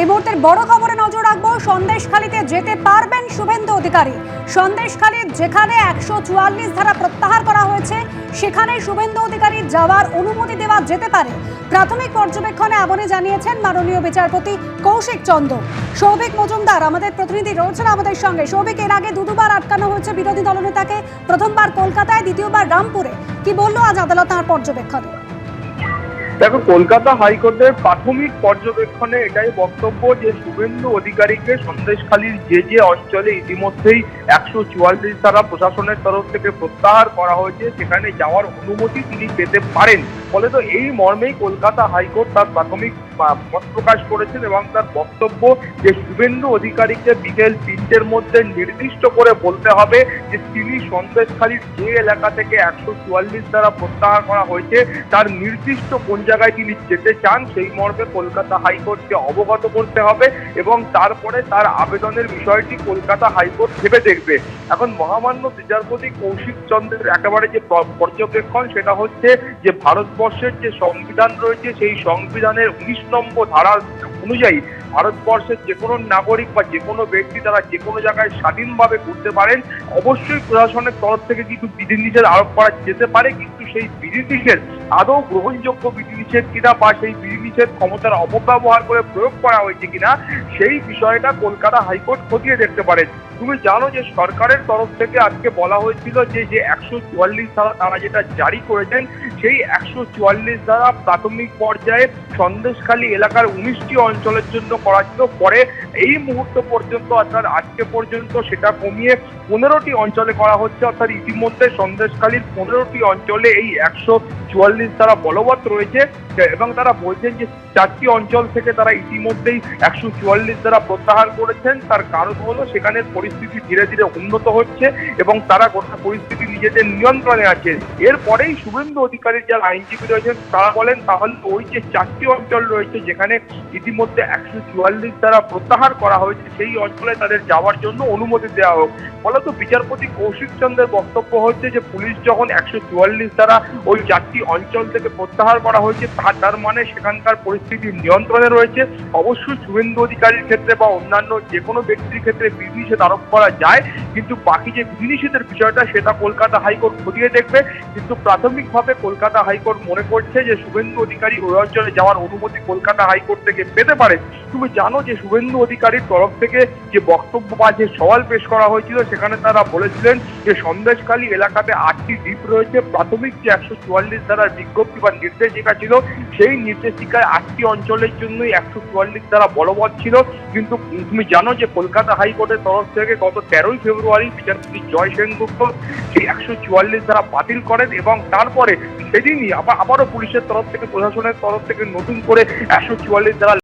এই মুহূর্তের বড় খবরে নজর রাখব, সন্দেশখালীতে যেতে পারবেন শুভেন্দু অধিকারী। সন্দেশখালীর যেখানে একশো চুয়াল্লিশ ধারা প্রত্যাহার করা হয়েছে, সেখানে শুভেন্দু অধিকারী যাওয়ার অনুমতি দেওয়া যেতে পারে। প্রাথমিক পর্যবেক্ষণে এমনই জানিয়েছেন মাননীয় বিচারপতি কৌশিক চন্দ সৌভিক মজুমদার, আমাদের প্রতিনিধি রয়েছেন আমাদের সঙ্গে। সৌভিক, এর আগে দু দুবার আটকানো হয়েছে বিরোধী দলনেতাকে, প্রথমবার কলকাতায়, দ্বিতীয়বার রামপুরে। কি বলল আজ আদালত তাঁর পর্যবেক্ষণে? দেখো, কলকাতা হাইকোর্টের প্রাথমিক পর্যবেক্ষণে এটাই বক্তব্য যে শুভেন্দু অধিকারীকে সন্দেশখালীর যে যে অঞ্চলে ইতিমধ্যেই একশো চুয়াল্লিশ ধারা প্রশাসনের তরফ থেকে প্রত্যাহার করা হয়েছে, সেখানে যাওয়ার অনুমতি তিনি পেতে পারেন ফলে তো এই মর্মেই কলকাতা হাইকোর্ট তার প্রাথমিক মত প্রকাশ করেছেন এবং তার বক্তব্য যে শুভেন্দু অধিকারীকে বিকেল তিনটের মধ্যে নির্দিষ্ট করে বলতে হবে যে তিনি সন্দেশখালীর যে এলাকা থেকে একশো চুয়াল্লিশ দ্বারা প্রত্যাহার করা হয়েছে, তার নির্দিষ্ট কোন জায়গায় তিনি যেতে চান, সেই মর্মে কলকাতা হাইকোর্টকে অবগত করতে হবে এবং তারপরে তার আবেদনের বিষয়টি কলকাতা হাইকোর্ট ভেবে দেখবে। এখন মহামান্য বিচারপতি কৌশিক চন্দ্রের একেবারে যে পর্যবেক্ষণ, সেটা হচ্ছে যে ভারতবর্ষের যে সংবিধান রয়েছে, সেই সংবিধানের উনিশ নম্বর ধারা অনুযায়ী ভারতবর্ষের যে কোনো নাগরিক বা যে কোনো ব্যক্তি তারা যে কোনো জায়গায় স্বাধীনভাবে ঘুরতে পারেন, অবশ্যই প্রশাসনের তরফ থেকে কিন্তু বিধিনিষেধ আরোপ করা যেতে পারে, কিন্তু সেই বিধিনিষেধ আদৌ গ্রহণযোগ্য বিধিনিষেধ কিনা বা সেই বিধিনিষেধ ক্ষমতার অপব্যবহার করে প্রয়োগ করা হয়েছে কিনা, সেই বিষয়টা কলকাতা হাইকোর্ট খতিয়ে দেখতে পারে তুমি জানো যে সরকারের তরফ থেকে আজকে বলা হয়েছিল যে যে একশো চুয়াল্লিশ ধারা তারা যেটা জারি করেছেন, সেই একশো চুয়াল্লিশ ধারা প্রাথমিক পর্যায়ে সন্দেশখালী এলাকার উনিশটি অঞ্চলের জন্য করা ছিল। পরে এই মুহূর্ত পর্যন্ত, অর্থাৎ আজকে পর্যন্ত সেটা কমিয়ে পনেরোটি অঞ্চলে করা হচ্ছে, অর্থাৎ ইতিমধ্যে সন্দেশখালীর পনেরোটি অঞ্চলে এই একশো চুয়াল্লিশ ধারা বলবৎ রয়েছে, এবং তারা বলছেন যে চারটি অঞ্চল থেকে তারা ইতিমধ্যেই একশো চুয়াল্লিশ দ্বারা প্রত্যাহার করেছেন। তার কারণ হলো সেখানের পরিস্থিতি ধীরে ধীরে উন্নত হচ্ছে, এবং তারা গোটা পরিস্থিতি নিজেদের নিয়ন্ত্রণে আছে। এরপরেই শুভেন্দু অধিকারীর যারা আইনজীবী রয়েছেন, তারা বলেন তাহলে ওই যে চারটি অঞ্চল রয়েছে, যেখানে ইতিমধ্যে একশো চুয়াল্লিশ দ্বারা প্রত্যাহার করা হয়েছে সেই অঞ্চলে তাদের যাওয়ার জন্য অনুমতি দেওয়া হোক। ফলত বিচারপতি কৌশিক চন্দ্রের বক্তব্য হচ্ছে যে, পুলিশ যখন একশো চুয়াল্লিশ দ্বারা ওই চারটি অঞ্চল থেকে প্রত্যাহার করা হয়েছে তার মানে সেখানকার পরিস্থিতি নিয়ন্ত্রণে রয়েছে। অবশ্যই শুভেন্দু অধিকারীর ক্ষেত্রে বা অন্যান্য যে কোনো ব্যক্তির ক্ষেত্রে বিধিনিষেধ আরোপ করা যায়, কিন্তু বাকি যে বিধিনিষেধের বিষয়টা সেটা কলকাতা হাইকোর্ট খতিয়ে দেখবে। কিন্তু প্রাথমিকভাবে কলকাতা হাইকোর্ট মনে করছে যে, শুভেন্দু অধিকারী ওই অঞ্চলে যাওয়ার অনুমতি কলকাতা হাইকোর্ট থেকে পেতে পারে। তুমি জানো যে, শুভেন্দু অধিকারীর তরফ থেকে যে বক্তব্য বা যে সওয়াল পেশ করা হয়েছিল, সেখানে তারা বলেছিলেন যে সন্দেশখালী এলাকাতে আটটি দ্বীপ রয়েছে। প্রাথমিক যে একশো চুয়াল্লিশ ধারার বিজ্ঞপ্তি বা নির্দেশিকা ছিল, সেই নির্দেশিকায় আটটি অঞ্চলের জন্যই একশো চুয়াল্লিশ ধারা বলবৎ ছিল। কিন্তু তুমি জানো যে কলকাতা হাইকোর্টের তরফ থেকে গত তেরোই ফেব্রুয়ারি বিচারপতি জয় সেনগুপ্ত সেই একশো চুয়াল্লিশ ধারা বাতিল করেন এবং তারপরে সেদিনই আবার আবারও পুলিশের তরফ থেকে, প্রশাসনের তরফ থেকে নতুন করে একশো চুয়াল্লিশ ধারা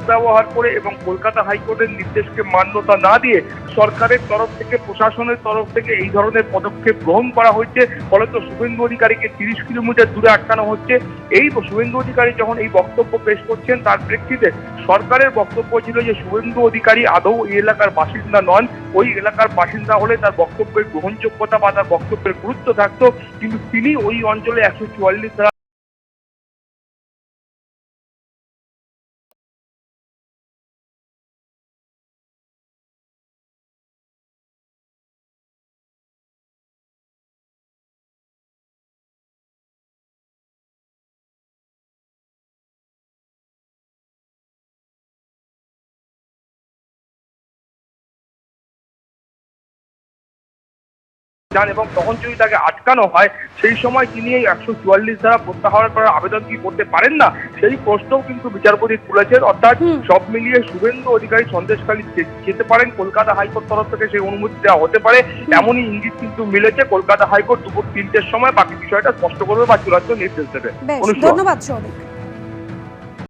অপব্যবহার করে এবং কলকাতা হাইকোর্টের নির্দেশকে মান্যতা না দিয়ে সরকারের তরফ থেকে, প্রশাসনের তরফ থেকে এই ধরনের পদক্ষেপ গ্রহণ করা হয়েছে। ফলত শুভেন্দু অধিকারীকে তিরিশ কিলোমিটার দূরে আটকানো হচ্ছে। এই শুভেন্দু অধিকারী যখন এই বক্তব্য পেশ করছেন, তার প্রেক্ষিতে সরকারের বক্তব্য ছিল যে, শুভেন্দু অধিকারী আদৌ এই এলাকার বাসিন্দা নন। ওই এলাকার বাসিন্দা হলে তার বক্তব্যের গ্রহণযোগ্যতা বা তার বক্তব্যের গুরুত্ব থাকতো। কিন্তু তিনি ওই অঞ্চলে একশো চুয়াল্লিশ যান এবং তখন যদি তাকে আটকানো হয় সেই সময় তিনি এই একশো চুয়াল্লিশ ধারা প্রত্যাহার করার আবেদন কি করতে পারেন না? সেই প্রশ্নও কিন্তু বিচারপতি তুলেছেন। অর্থাৎ সব মিলিয়ে শুভেন্দু অধিকারী সন্দেশখালী যেতে পারেন কলকাতা হাইকোর্ট তরফ থেকে সেই অনুমতি দেওয়া হতে পারে। এমনই ইঙ্গিত কিন্তু মিলেছে। কলকাতা হাইকোর্ট দুপুর তিনটের সময় বাকি বিষয়টা স্পষ্ট করবে বা চূড়ান্ত নির্দেশ দেবে। ধন্যবাদ